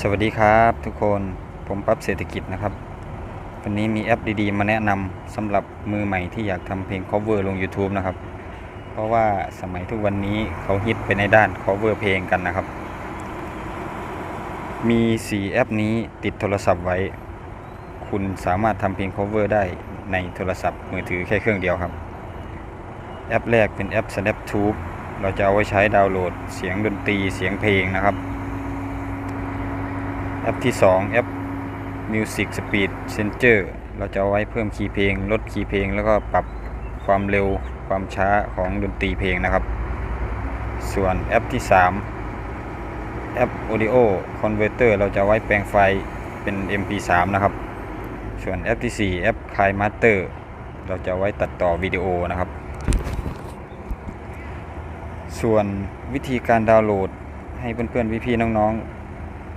สวัสดีครับทุกคนผมปั๊บเศรษฐกิจนะครับ วันนี้มีแอปดีๆ มาแนะนำสำหรับมือใหม่ที่อยากทำเพลง cover ลง YouTube นะครับ เพราะว่าสมัยทุกวันนี้เขาฮิตไปในด้าน cover เพลงกันนะครับ มี 4 แอปนี้ติดโทรศัพท์ไว้ คุณสามารถทำเพลง cover ได้ในโทรศัพท์มือถือแค่เครื่องเดียวครับ แอปแรกเป็นแอป SnapTube เราจะเอาไว้ใช้ดาวน์โหลด เสียงดนตรีเสียงเพลงนะครับ แอปที่ 2 แอป Music Speed Changer เราจะเอาไว้เพิ่มคีย์เพลง ลดคีย์เพลง แล้วก็ปรับความเร็วความช้าของดนตรีเพลงนะครับ ส่วนแอปที่ 3 แอป Audio Converter เราจะไว้แปลงไฟเป็น MP3 นะครับ ส่วนแอปที่ 4 แอป KiMaster เราจะไว้ตัดต่อวิดีโอนะครับ ส่วนวิธีการดาวน์โหลดให้เพื่อนๆพี่ๆน้องๆ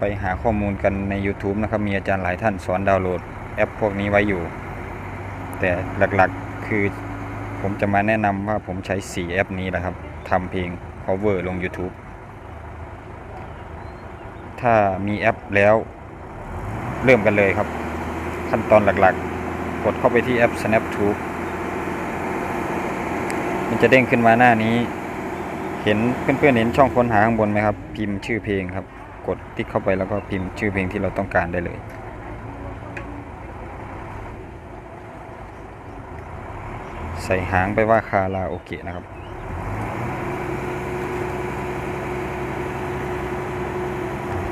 ไปหาข้อมูลกันใน YouTube นะครับ มีอาจารย์หลายท่านสอนดาวน์โหลดแอปพวกนี้ไว้อยู่ แต่หลักๆคือผมจะมาแนะนำว่าผมใช้ 4 แอปนี้แหละครับทำเพลง cover ลง YouTube ถ้ามีแอปแล้วเริ่มกันเลยครับ ขั้นตอนหลักๆ กดเข้าไปที่แอป SnapTube มันจะเด้งขึ้นมาหน้านี้ เห็นเพื่อนๆเห็นช่องค้นหาข้างบนไหมครับ พิมพ์ชื่อเพลงครับ กดติ๊กเข้าไปแล้วก็พิมพ์ชื่อเพลงที่เราต้องการได้เลย ใส่หางไปว่าคาราโอเกะนะครับ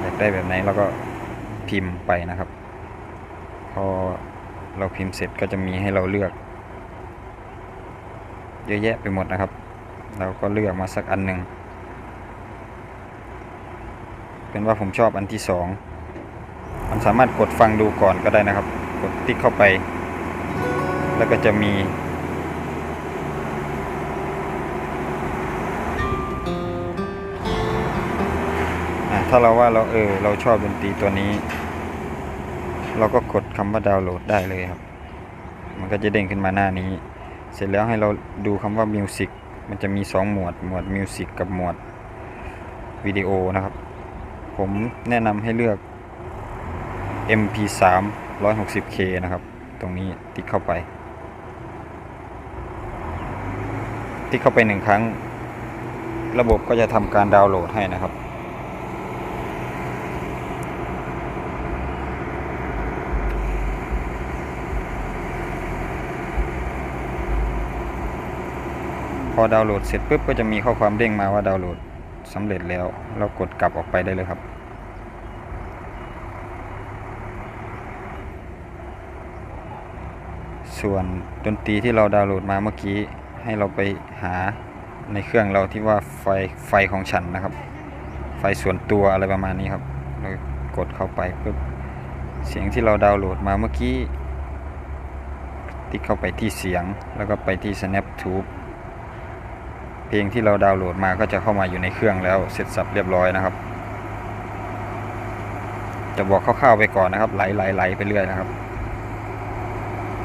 อยากได้แบบไหนเราก็พิมพ์ไปนะครับ พอเราพิมพ์เสร็จก็จะมีให้เราเลือก เยอะแยะไปหมดนะครับ เราก็เลือกมาสักอันหนึ่ง เป็นว่าผมชอบอันที่สองมันสามารถกดฟังดูก่อนก็ได้นะครับ กดติ๊กเข้าไป แล้วก็จะมี ถ้าเราว่าเราเออเราชอบดนตรีตัวนี้ เราก็กดคำว่าดาวน์โหลดได้เลยครับ มันก็จะเด้งขึ้นมาหน้านี้ เสร็จแล้วให้เราดูคำว่า Music มันจะมี 2 หมวด หมวด Music กับหมวดวิดีโอนะครับ ผมแนะนำให้เลือก MP3 160K นะครับ ตรงนี้ติ๊กเข้าไป ติ๊กเข้าไปหนึ่งครั้ง ระบบก็จะทำการดาวน์โหลดให้นะครับพอดาวน์โหลดเสร็จปุ๊บก็จะมีข้อความเด้งมาว่าดาวน์โหลด สำเร็จแล้ว เรากดกลับออกไปได้เลยครับ ส่วนดนตรีที่เราดาวน์โหลดมาเมื่อกี้ ให้เราไปหาในเครื่องเราที่ว่าไฟไฟของฉันนะครับ ไฟส่วนตัวอะไรประมาณนี้ครับเรากดเข้าไปปุ๊บเสียงที่เราดาวน์โหลดมาเมื่อกี้ติ๊กเข้าไปที่เสียงแล้วก็ไปที่ SnapTube เพลงที่เราดาวน์โหลดมาก็จะเข้ามาอยู่ในเครื่องแล้วเสร็จสับเรียบร้อยนะครับ จะบอกคร่าวๆไปก่อนนะครับ ไหลไหลไหลไปเรื่อยนะครับ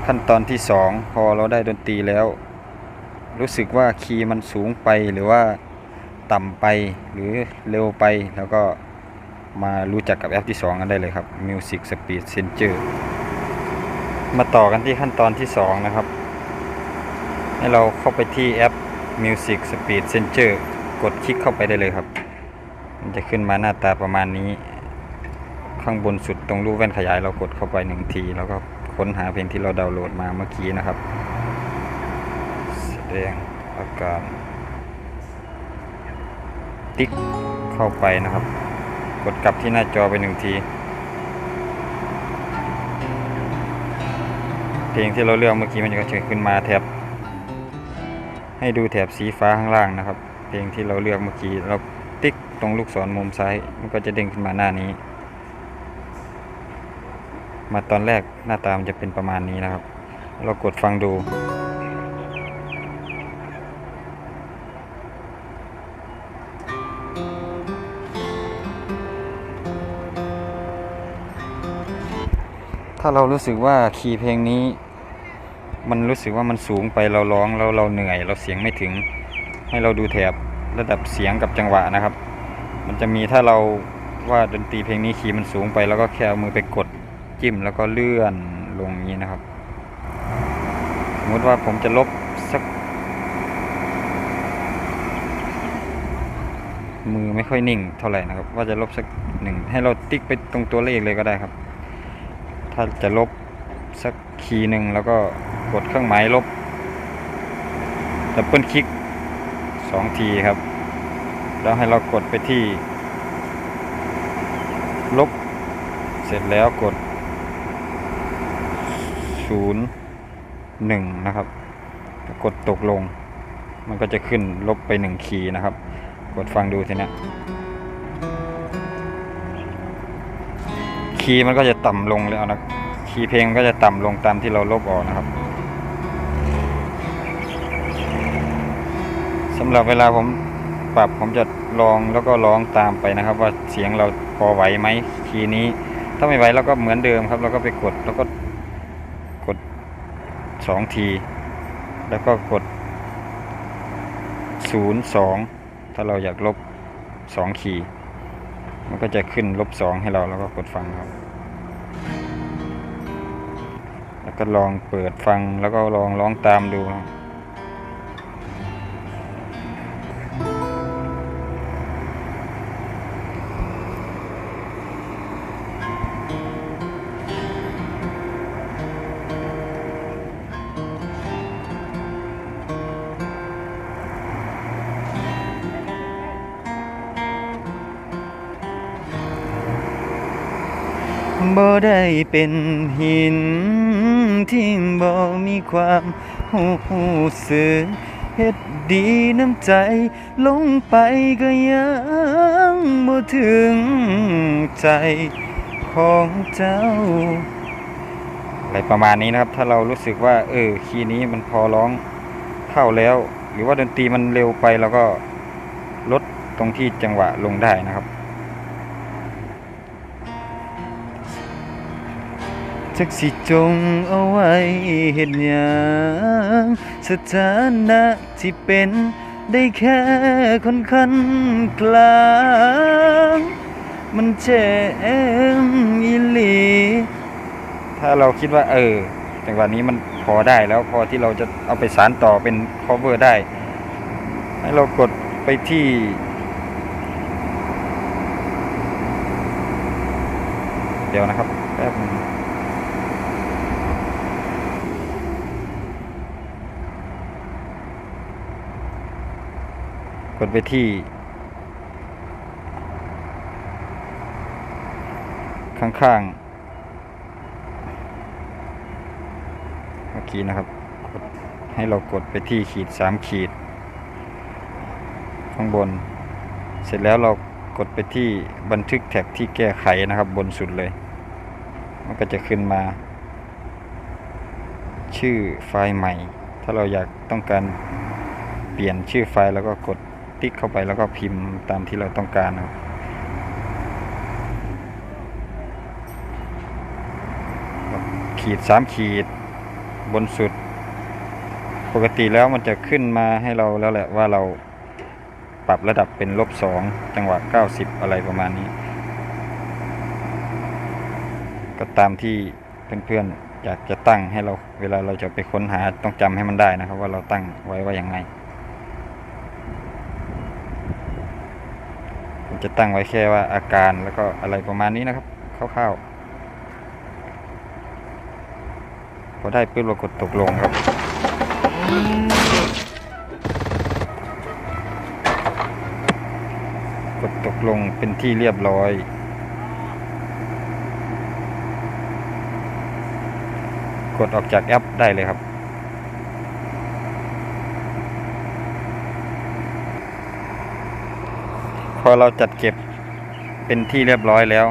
ขั้นตอนที่สองพอเราได้ดนตรีแล้ว รู้สึกว่าคีย์มันสูงไปหรือว่าต่ำไปหรือเร็วไปแล้วก็มารู้จักกับแอปที่ 2 กันได้เลยครับ Music Speed Changer มาต่อกันที่ขั้นตอนที่ 2 นะครับ ให้เราเข้าไปที่แอป Music Speed Changer กดคลิกเข้าไปได้เลยครับ มันจะขึ้นมาหน้าตาประมาณนี้ ข้างบนสุดตรงรูปแว่นขยายเรากดเข้าไปหนึ่งที แล้วก็ค้นหาเพลงที่เราดาวน์โหลดมาเมื่อกี้นะครับ แสดงอาการ ติ๊กเข้าไปนะครับ กดกลับที่หน้าจอไปหนึ่งทีเพลงที่เราเลือกเมื่อกี้มันก็จะขึ้นมาแถบ ให้ดูแถบสีฟ้าข้างล่างนะครับ เพลงที่เราเลือกเมื่อกี้เราติ๊กตรงลูกศรมุมซ้าย มันก็จะเด้งขึ้นมาหน้านี้ มาตอนแรกหน้าตามจะเป็นประมาณนี้นะครับ เรากดฟังดูถ้าเรารู้สึกว่าคีย์เพลงนี้ มันรู้สึกว่ามันสูงไปเราร้องแล้วเราเหนื่อย เราเสียงไม่ถึง ให้เราดูแถบระดับเสียงกับจังหวะนะครับ มันจะมีถ้าเราว่าดนตรีเพลงนี้คีย์มันสูงไป แล้วก็แค่เอามือไปกดจิ้มแล้วก็เลื่อนลงนี้นะครับ สมมติว่าผมจะลบสัก มือไม่ค่อยนิ่งเท่าไหร่นะครับ ว่าจะลบสักหนึ่งให้เราติ๊กไปตรงตัวเลขเลยก็ได้ครับ ถ้าจะลบสักคีย์หนึ่งแล้วก็ กดเครื่องหมายลบดับเบิลคลิกสองทีครับ แล้วให้เรากดไปที่ ลบ เสร็จแล้วกดศูนย์หนึ่งนะครับ กดตกลง มันก็จะขึ้นลบไปหนึ่งคีย์นะครับ กดฟังดูทีนี้คีย์มันก็จะต่ำลงแล้วนะคีย์เพลงก็จะต่ำลงตามที่เราลบออกนะครับ สำหรับเวลาผมปรับผมจะลองแล้วก็ร้องตามไปนะครับ ว่าเสียงเราพอไหวไหมคีย์นี้ ถ้าไม่ไหวเราก็เหมือนเดิมครับเราก็ไปกดแล้วก็กดสองที แล้วก็กดศูนย์สองถ้าเราอยากลบสองคีมันก็จะขึ้นลบสองให้เราแล้วก็กดฟังครับ แล้วก็ลองเปิดฟังแล้วก็ลองร้องตามดูครับ บ่ได้เป็นหิน ที่บ่มีความหูสึกเฮ็ดดีน้ำใจ ลงไปก็ยังบ่ถึงใจของเจ้า อะไรประมาณนี้นะครับ ถ้าเรารู้สึกว่า เออคีย์นี้มันพอร้องเข้าแล้ว หรือว่าดนตรีมันเร็วไปเราก็ลดตรงที่จังหวะลงได้นะครับ จักสิจงเอาไว้เห็นหยังสถานะที่เป็นได้แค่คนคันกลาง มันเจ็บอีหลี ถ้าเราคิดว่าเออจังหวะนี้มันพอได้แล้วพอที่เราจะเอาไปสารต่อเป็น cover ได้ ให้เรากดไปที่เดี๋ยวนะครับแป๊บนึง กดไปที่ ข้างๆ เมื่อกี้นะครับ ให้เรากดไปที่ขีดสามขีด ข้างบน เสร็จแล้วเรากดไปที่บันทึกแท็กที่แก้ไขนะครับบนสุดเลย มันก็จะขึ้นมา ชื่อไฟล์ใหม่ ถ้าเราอยากต้องการเปลี่ยนชื่อไฟล์แล้วก็กด ติ๊กเข้าไปแล้วก็พิมพ์ตามที่เราต้องการนะครับขีดสามขีดบนสุด ปกติแล้วมันจะขึ้นมาให้เราแล้วแหละว่าเราปรับระดับเป็นลบสองจังหวะเก้าสิบอะไรประมาณนี้ ก็ตามที่เพื่อนๆอยากจะตั้งให้เราเวลาเราจะไปค้นหาต้องจำให้มันได้นะครับ ว่าเราตั้งไว้ว่าอย่างไง ผมจะตั้งไว้แค่ว่าอาการแล้วก็อะไรประมาณนี้นะครับคร่าวๆพอได้ปุ๊บเรากดตกลงครับ กดตกลงเป็นที่เรียบร้อยกดออกจากแอปได้เลยครับ พอเราจัดเก็บเป็นที่เรียบร้อยแล้ว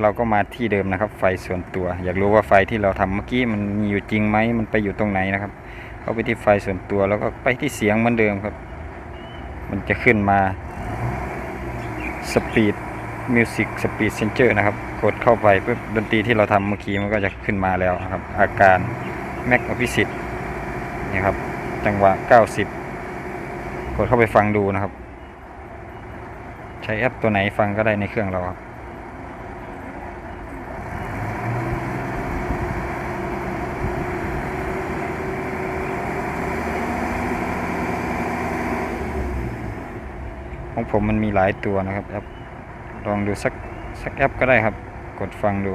เราก็มาที่เดิมนะครับ ไฟส่วนตัว อยากรู้ว่าไฟที่เราทำเมื่อกี้มันมีอยู่จริงไหมมันไปอยู่ตรงไหนนะครับ เข้าไปที่ไฟส่วนตัวแล้วก็ไปที่เสียงเหมือนเดิมครับ มันจะขึ้นมา Speed Music Speed Changer นะครับ กดเข้าไปปุ๊บดนตรีที่เราทำเมื่อกี้มันก็จะขึ้นมาแล้วครับ อาการ Mac o f f i c นี่ครับ จังหวะ 90 กดเข้าไปฟังดูนะครับ ใช้แอปตัวไหนฟังก็ได้ในเครื่องเราครับของผมมันมีหลายตัวนะครับแอปลองดูสักสักแอปก็ได้ครับ กดฟังดู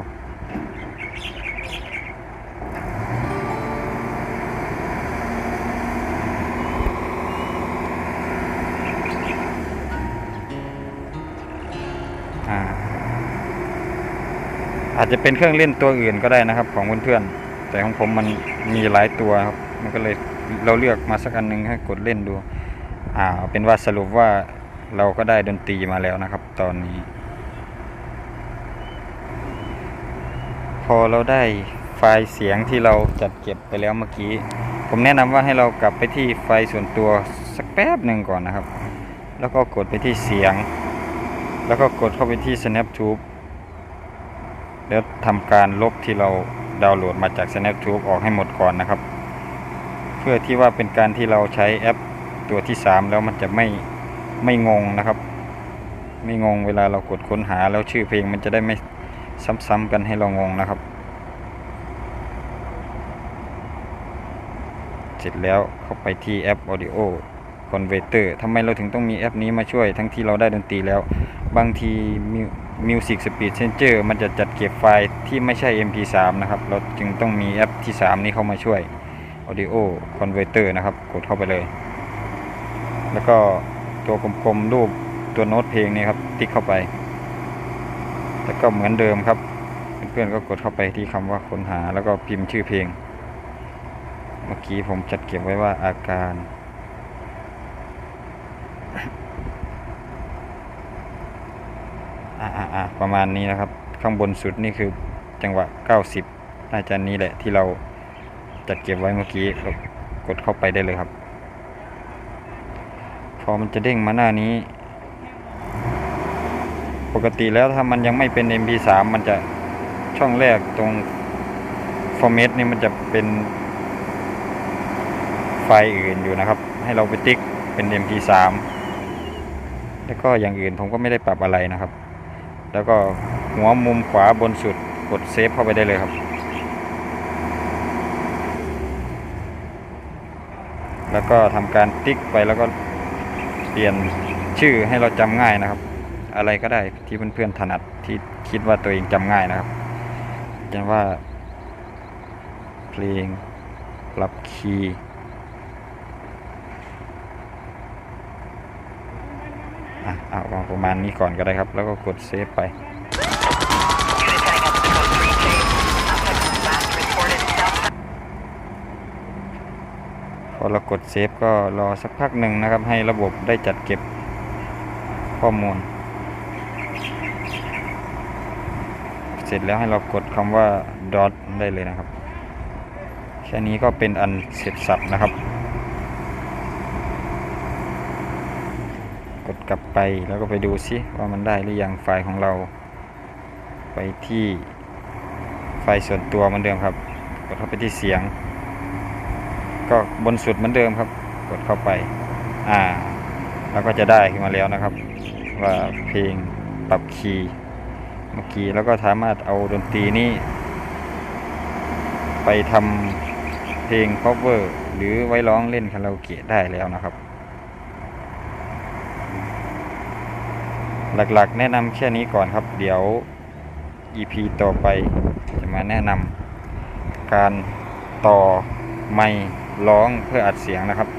อาจจะเป็นเครื่องเล่นตัวอื่นก็ได้นะครับ ของเพื่อนๆแต่ของผมมันมีหลายตัวครับ มันก็เลยเราเลือกมาสักอันหนึงให้กดเล่นดู อ่าเอาเป็นว่าสรุปว่าเราก็ได้ดนตรีมาแล้วนะครับ ตอนนี้ พอเราได้ไฟล์เสียงที่เราจัดเก็บไปแล้วเมื่อกี้ ผมแนะนำว่าให้เรากลับไปที่ไฟล์ส่วนตัวสักแป๊บหนึ่งก่อนนะครับ แล้วก็กดไปที่เสียง แล้วก็กดเข้าไปที่ SnapTube แล้วทำการลบที่เราดาวน์โหลดมาจาก SnapTube ออกให้หมดก่อนนะครับ เพื่อที่ว่าเป็นการที่เราใช้แอปตัวที่ 3 แล้วมันจะไม่ไม่งงนะครับ ไม่งงเวลาเรากดค้นหาแล้วชื่อเพลงมันจะได้ไม่ซ้ำๆกันให้เรางงนะครับ เสร็จแล้วเข้าไปที่แอป Audio Converter ทำไมเราถึงต้องมีแอปนี้มาช่วยทั้งที่เราได้ดนตรีแล้ว บางที Mu- Music Speed Changer มันจะจัดเก็บไฟล์ที่ไม่ใช่ MP3 นะครับ เราจึงต้องมีแอปที่ 3 นี้เข้ามาช่วย Audio Converter นะครับ กดเข้าไปเลย แล้วก็ตัวกลมๆรูปตัวโน้ตเพลงนี้ครับ ติ๊กเข้าไป แล้วก็เหมือนเดิมครับ เพื่อนๆก็กดเข้าไปที่คำว่าค้นหาแล้วก็พิมพ์ชื่อเพลง เมื่อกี้ผมจัดเก็บไว้ว่าอาการ อ่าอ่าอ่า ประมาณนี้นะครับ ข้างบนสุดนี่คือจังหวะ 90 น่าจะนี้แหละที่เราจัดเก็บไว้เมื่อกี้กดเข้าไปได้เลยครับ พอมันจะเด้งมาหน้านี้ ปกติแล้วถ้ามันยังไม่เป็น MP3 มันจะช่องแรกตรง format นี่มันจะเป็นไฟล์อื่นอยู่นะครับ ให้เราไปติ๊กเป็น MP3 แล้วก็อย่างอื่นผมก็ไม่ได้ปรับอะไรนะครับ แล้วก็หัวมุมขวาบนสุดกดเซฟเข้าไปได้เลยครับ แล้วก็ทำการติ๊กไปแล้วก็เปลี่ยนชื่อให้เราจำง่ายนะครับ อะไรก็ได้ที่เพื่อนๆถนัดที่คิดว่าตัวเองจำง่ายนะครับจะว่า เพลงปรับคีย์ อะเอาวางประมาณนี้ก่อนก็ได้ครับ แล้วก็กดเซฟไปพอเรากดเซฟก็รอสักพักหนึ่งนะครับ ให้ระบบได้จัดเก็บข้อมูล เสร็จแล้วให้เรากดคำว่า dot ได้เลยนะครับ แค่นี้ก็เป็นอันเสร็จสับนะครับ กดกลับไปแล้วก็ไปดูซิว่ามันได้หรือยังไฟล์ของเรา ไปที่ไฟล์ส่วนตัวเหมือนเดิมครับ กดเข้าไปที่เสียง ก็บนสุดเหมือนเดิมครับ กดเข้าไป อ่า แล้วก็จะได้ขึ้นมาแล้วนะครับ ว่าเพลงปรับคีย์เมื่อกี้แล้วก็สามารถเอาดนตรีนี้ ไปทำเพลง cover หรือไว้ร้องเล่นคาราโอเกะได้แล้วนะครับ หลักๆ แนะนำแค่นี้ก่อนครับ เดี๋ยว EP ต่อไปจะมาแนะนำการต่อไมค์ร้องเพื่ออัดเสียงนะครับ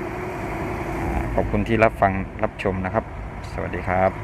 ขอบคุณที่รับฟังรับชมนะครับ สวัสดีครับ